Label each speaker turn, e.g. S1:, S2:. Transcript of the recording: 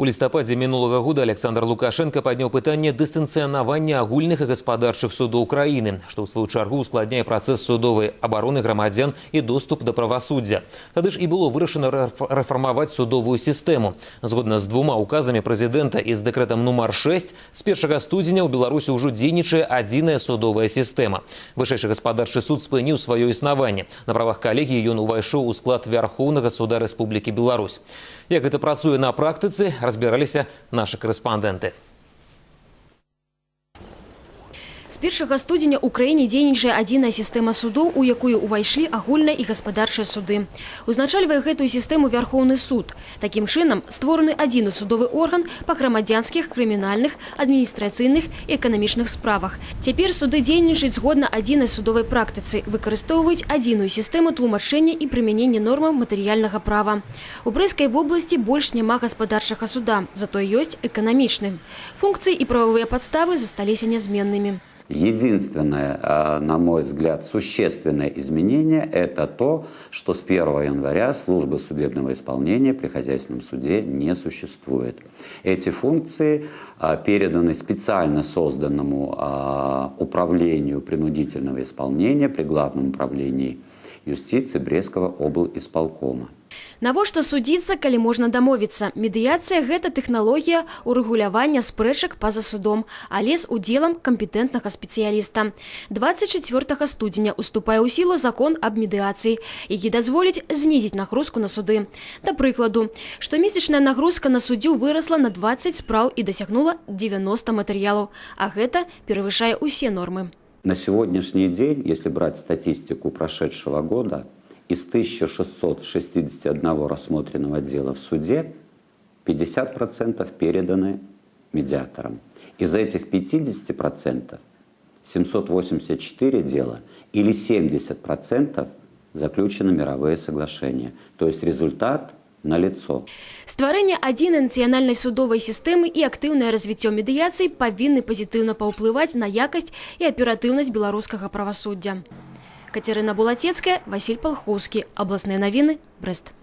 S1: У лістападзе мінулага года Александр Лукашенко падняў пытанне дыстанцыянавання агульных і гаспадарчых судоў краіны, што ў сваю чаргу ускладняе працэс судовай абароны грамадзян і доступ да правасуддзя. Тады ж і было вырашана рэф- рэфармаваць судовую сістэму. Згодна з двума указамі прэзідэнта і з дэкрэтам нумар 6 з 1 студзеня ў Беларусі ўжо дзейнічае адзіная судовая сістэма. Вышэйшы гаспадарчы суд спыніў сваё існаванне. На правах калегіі ён увайшоў у склад Вярхоўнага суда Рэспублікі Беларусь. Як гэта працуе на практыцы, разбіраліся нашы карэспандэнты.
S2: З 1 студзеня ў краіне дзейнічае адзіная сістэма судоў, у якую ўвайшлі агульныя і гаспадарчыя суды. Узначальвае гэтую сістэму Вярхоўны суд. Такім чынам створаны адзіны судовы орган па грамадзянскіх, крымінальных, адміністрацыйных і эканамічных справах. Цяпер суды дзейнічаюць згодна адзінай судовай практыцы, выкарыстоўваюць адзіную сістэму тлумачэння і прымянення нормаў матэрыяльнага права. У Брэскай вобласці больш няма гаспадарчага суда, затое ёсць эканамічны. Функцыі і правовыя падставы засталіся нязменнымі.
S3: Единственное, а, на мой взгляд, существенное изменение – это то, что с 1 января службы судебного исполнения при хозяйственном суде не существует. Эти функции а, переданы специально созданному а, управлению принудительного исполнения при Главном управлении юстиции Брестского облисполкома.
S2: Навошта судзіцца, калі можна дамовіцца? Медыяцыя гэта тэхналогія урэгулявання спрэчак па-за судом, але з удзелам кампетэнтнага спецыяліста. 24 студзеня уступае ў сілу закон аб медыяцыі, які дазволіць знізіць нагрузку на суды. Да прыкладу, штомесячная нагрузка на суддзю вырасла на 20 спраў і дасягнула 90 матэрыялаў, а гэта перавышае ўсе нормы.
S3: На сегодняшний день, если брать статистику прошедшего года, из 1661 рассмотренного дела в суде 50% переданы медиаторам. Из этих 50% 784 дела или 70% заключены мировые соглашения. То есть результат налицо.
S2: Стварэнне адзінай нацыянальнай судовай сістэмы і актыўнае развіццё медыяцыі павінны пазітыўна паўплываць на якасць і аператыўнасць беларускага правасуддзя. Катерина Булацецкая, Василь Полховский. Областные новины. Брест.